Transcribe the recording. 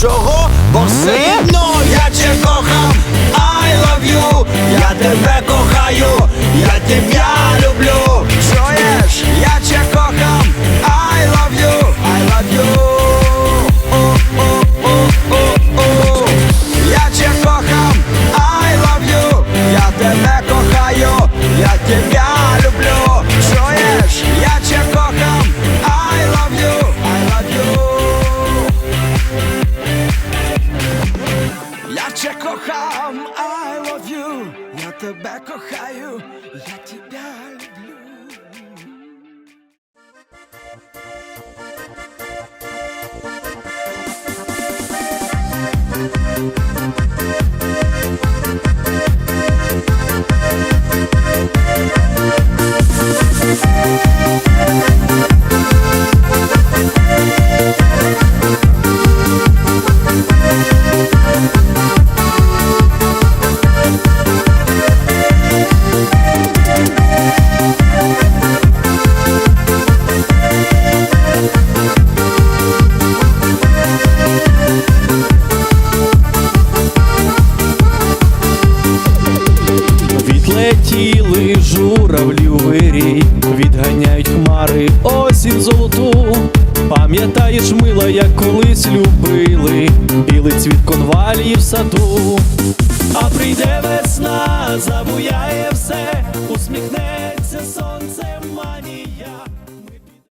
чого, бо сильно я тебе кохав, I love you, я тебе кохаю. I love you, я тебя кохаю, я тебя люблю. Летіли журавлі вирій, відганяють хмари осінь золоту. Пам'ятаєш, мила, як колись любили, білий цвіт конвалії в саду, а прийде весна, забуяє.